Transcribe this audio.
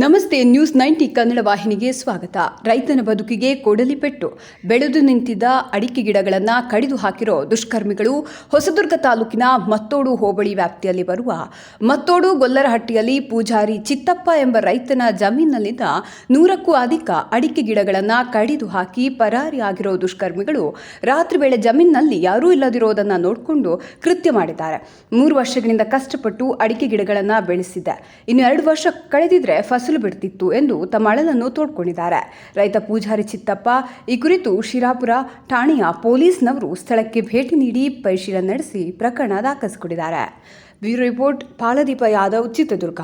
ನಮಸ್ತೆ news ninety Kannada ವಾಹಿನಿಗೆ ಸ್ವಾಗತ. ರೈತನ ಬದುಕಿಗೆ ಕೊಡಲಿ ಪೆಟ್ಟು. ಬೆಳೆದು ನಿಂತಿದ್ದ ಅಡಿಕೆ ಗಿಡಗಳನ್ನು ಕಡಿದು ಹಾಕಿರೋ ದುಷ್ಕರ್ಮಿಗಳು ಹೊಸದುರ್ಗ ತಾಲೂಕಿನ ಮತ್ತೋಡು ಹೋಬಳಿ ವ್ಯಾಪ್ತಿಯಲ್ಲಿ ಬರುವ. ಮತ್ತೋಡು ಗೊಲ್ಲರಹಟ್ಟಿಯಲ್ಲಿ ಪೂಜಾರಿ ಚಿತ್ತಪ್ಪ ಎಂಬ ರೈತನ ಜಮೀನಿನಲ್ಲಿದ್ದ ನೂರಕ್ಕೂ ಅಧಿಕ ಅಡಿಕೆ ಗಿಡಗಳನ್ನು ಕಡಿದು ಹಾಕಿ ಪರಾರಿಯಾಗಿರೋ ದುಷ್ಕರ್ಮಿಗಳು ರಾತ್ರಿ ವೇಳೆ ಜಮೀನಿನಲ್ಲಿ ಯಾರೂ ಇಲ್ಲದಿರೋದನ್ನು ನೋಡಿಕೊಂಡು ಕೃತ್ಯ ಮಾಡಿದ್ದಾರೆ. ಮೂರು ವರ್ಷಗಳಿಂದ ಕಷ್ಟಪಟ್ಟು ಅಡಿಕೆ ಗಿಡಗಳನ್ನು ಬೆಳೆಸಿದ್ದೆ. ಇನ್ನು ಎರಡು ವರ್ಷ ಕಳೆದಿದ್ರೆ ಫಸಲು ಬಿಡ್ತಿತ್ತು ಎಂದು ತಮ್ಮ ಅಳಲನ್ನು ತೋಡ್ಕೊಂಡಿದ್ದಾರೆ. ರೈತ ಪೂಜಾರಿ ಚಿತ್ತಪ್ಪ, ಈ ಕುರಿತು ಶಿರಾಪುರ ಠಾಣೆಯ ಪೊಲೀಸ್ನವರು ಸ್ಥಳಕ್ಕೆ ಭೇಟಿ ನೀಡಿ ಪರಿಶೀಲನೆ ನಡೆಸಿ ಪ್ರಕರಣ ದಾಖಲಿಸಿಕೊಂಡಿದ್ದಾರೆ. Bureau report, Paladeepa Yadav, Chitradurga.